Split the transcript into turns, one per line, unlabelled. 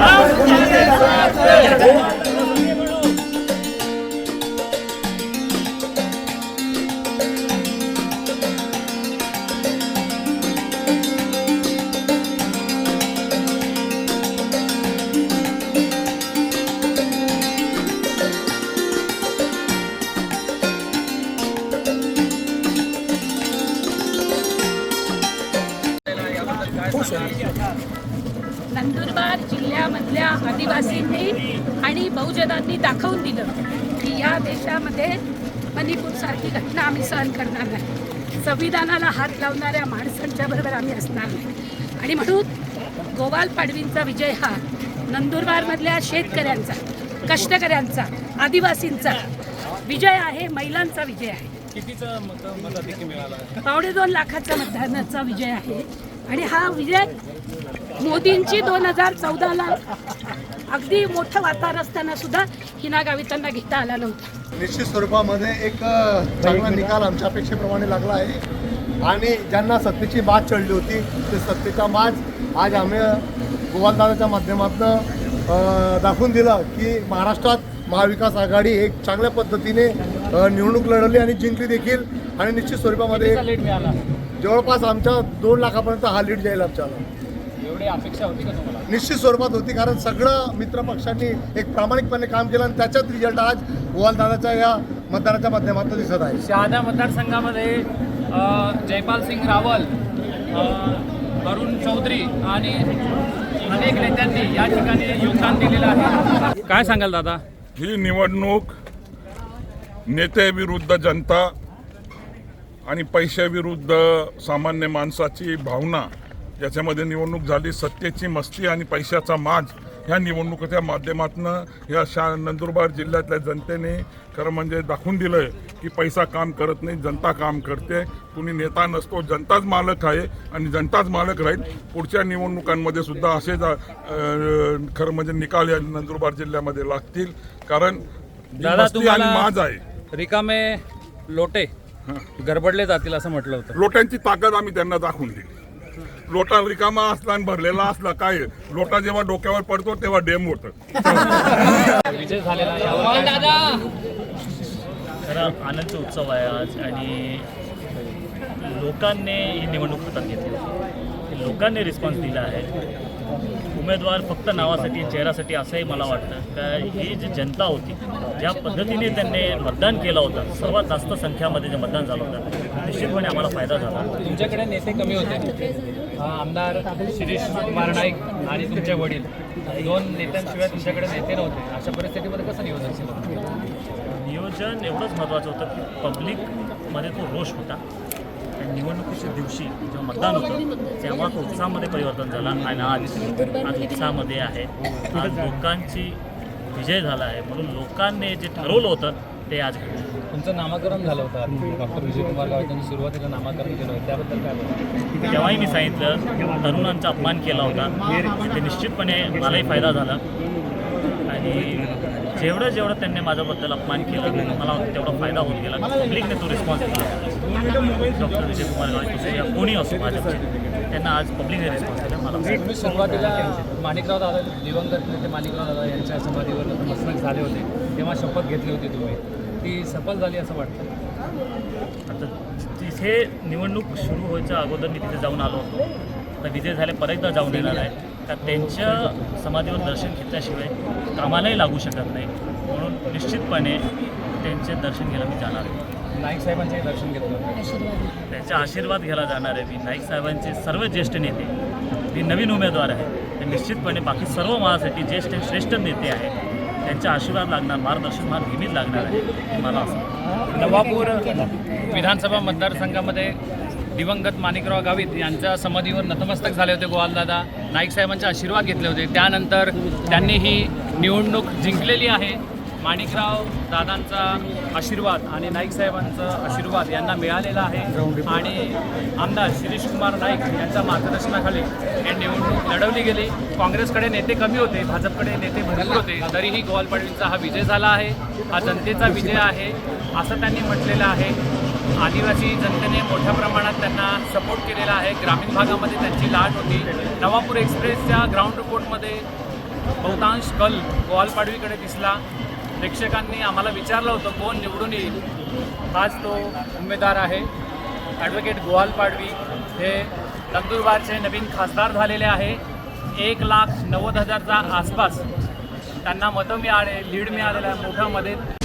아, आदिवासींनी आणि बहुजनांनी दाखवून दिलं की या देशामध्ये मणिपूरसारखी घटना आम्ही सहन करणार नाही. संविधानाला हात लावणाऱ्या माणसांच्या बरोबर आम्ही असणार नाही. आणि म्हणून गोवाल पाडवींचा विजय हा नंदुरबारमधल्या शेतकऱ्यांचा कष्टकऱ्यांचा आदिवासींचा विजय आहे महिलांचा विजय आहे. पावणे दोन लाखाच्या मतदानाचा विजय आहे. आणि हा विजय मोदींची दोन हजार चौदाला अगदी मोठं वातावरण असताना सुद्धा हिना गावितांना घेता आला नव्हता.
निश्चित स्वरूपामध्ये एक चांगला निकाल आमच्या अपेक्षेप्रमाणे लागला आहे. आणि ज्यांना सत्तेची माज चढली होती ते सत्तेचा माज आज आम्ही गोवालदादाच्या माध्यमातून दाखवून दिलं की महाराष्ट्रात महाविकास आघाडी एक चांगल्या पद्धतीने निवडणूक लढवली आणि जिंकली देखील. आणि निश्चित स्वरूपामध्ये जवळपास आमच्या दोन लाखापर्यंत हा लीड जाईल आमच्याला.
एवढी अपेक्षा होती का तुम्हाला?
निश्चित स्वरूपात होती कारण सगळं मित्र पक्षांनी एक प्रामाणिकपणे काम केलं आणि त्याच्यात रिझल्ट आज गोवालदादाच्या या मतदानाच्या माध्यमातून दिसत आहे.
शहादा मतदारसंघामध्ये जयपाल सिंग रावल अरुण चौधरी आणि अनेक नेत्यांनी या ठिकाणी योगदान दिलेलं आहे. काय सांगाल दादा?
ही निवडणूक नेत्याविरुद्ध जनता आणि पैशाविरुद्ध सामान्य माणसाची भावना याच्यामध्ये निवडणूक झाली सत्तेची मस्ती आणि पैशाचा माज ह्या निवडणुकीच्या माध्यमातून या शा नंदुरबार जिल्ह्यातल्या जनतेने खरं म्हणजे दाखवून दिलं की पैसा काम करत नाही जनता काम करते. कुणी नेता नसतो जनताच मालक आहे आणि जनताच मालक राहील. पुढच्या निवडणुकांमध्ये सुद्धा असेच अं, खरं म्हणजे निकाल या नंदुरबार जिल्ह्यामध्ये लागतील. कारण माज आहे.
रिकामे लोटे गडबडले जातील असं म्हटलं होतं.
लोटांची ताकद आम्ही त्यांना दाखवून दिली. लोटा रिकामा असला आणि भरलेला असला काय? लोटा जेव्हा डोक्यावर पडतो तेव्हा डेम होतं.
आनंदचा उत्सव आहे आज आणि लोकांनी ही निवडणूक हातात घेतली लोकांनी रिस्पॉन्स दिला आहे. उमेदवार फक्त नावासाठी चेहऱ्यासाठी असंही मला वाटतं. का ही जी जनता होती ज्या पद्धतीने त्यांनी मतदान केलं होतं सर्वात जास्त संख्यामध्ये जे मतदान झालं होतं निश्चितपणे आम्हाला फायदा झाला.
तुमच्याकडे नेते कमी होते. आमदार शिरीष कुमार नाईक आणि तुमचे वडील दोन नेत्यांशिवाय तुमच्याकडे नेते नव्हते. अशा परिस्थितीमध्ये कसं नियोजन केलं
नियोजन एवढंच महत्त्वाचं होतं की पब्लिकमध्ये तो रोष होता. आणि निवडणुकीच्या दिवशी जेव्हा मतदान होतं तेव्हा तो उत्साहामध्ये परिवर्तन झाला आणि आज आज उत्साहामध्ये आहे. आज लोकांची विजय झाला आहे. म्हणून लोकांनी जे ठरवलं होतं ते आज
तुमचं नामकरण झालं होतं डॉक्टर विजय कुमार गावितांनी सुरुवातीला नामकरण केलं होतं. त्याबद्दल काय
तेव्हाही मी सांगितलं तरुणांचा अपमान केला होता. ते निश्चितपणे मलाही फायदा झाला. आणि जेवढं जेवढं त्यांनी माझ्याबद्दल अपमान केला मला तेवढा फायदा होत गेला. पब्लिकने तो रिस्पॉन्स दिला. डॉक्टर विजय कुमार कोणी असो भाजपचे त्यांना आज पब्लिकने रिस्पॉन्स दिला. मला
सुरुवातीला माणिकराव दादा दिवंगत नेते माणिकराव दादा यांच्या समाधीवर नतमस्तक झाले होते. तेव्हा शपथ घेतली होती तुम्ही ती सफल झाली असं वाटतं?
आता तिथे निवडणूक सुरू व्हायच्या अगोदर मी तिथे जाऊन आलो होतो. आता विजय झाले परत एकदा जाऊन येणार आहे. का त्यांच्या समाधीवर दर्शन घेतल्याशिवाय कामालाही लागू शकत नाही. म्हणून निश्चितपणे त्यांचे दर्शन घ्यायला मी जाणार आहे.
नाईक साहेबांचे दर्शन घेतलं
त्यांचा आशीर्वाद घ्यायला जाणार आहे मी. नाईक साहेबांचे सर्व ज्येष्ठ नेते मी नवीन उमेदवार आहे ते निश्चितपणे बाकी सर्व माझ्यासाठी ज्येष्ठ श्रेष्ठ नेते आहेत. त्यांचा आशीर्वाद लागणार मार्गदर्शन मला नेहमीच लागणार आहे. हे मला असं वाटतं.
नवापूर विधानसभा मतदारसंघामध्ये दिवंगत माणिकराव गावित यांच्या समाधीवर नतमस्तक झाले होते गोवालदादा नाईक साहेबांचे आशीर्वाद घेतले होते. त्यानंतर त्यांनी ही निवडणूक जिंकलेली आहे. माणिकराव दादांचा आशीर्वाद आणि नाईक साहेबांचा आशीर्वाद यांना मिळालेला आहे. आणि आमदार शिरीष कुमार नाईक यांच्या मार्गदर्शनाखाली ही निवडणूक लढवली गेली. काँग्रेसकडे नेते कमी होते भाजपकडे नेते भरपूर होते. तरीही ग्वालपडवींचा हा विजय झाला आहे. हा जनतेचा विजय आहे असं त्यांनी म्हटलेलं आहे. आदिवासी जनतेने मोठ्या प्रमाणात त्यांना सपोर्ट केलेला आहे. ग्रामीण भागामध्ये त्यांची लाट होती. नवापूर एक्सप्रेसच्या ग्राउंड रिपोर्टमध्ये बहुतांश कल गोवालपाडवीकडे दिसला. प्रेक्षकांनी आम्हाला विचारलं होतं कोण निवडून येईल? हाच तो उमेदवार आहे. ॲडव्होकेट गोवाल पाडवी हे नंदुरबारचे नवीन खासदार झालेले आहे. एक लाख नव्वद हजारचा आसपास त्यांना मतं मिळाले लीड मिळालेलं आहे मोठ्या मदत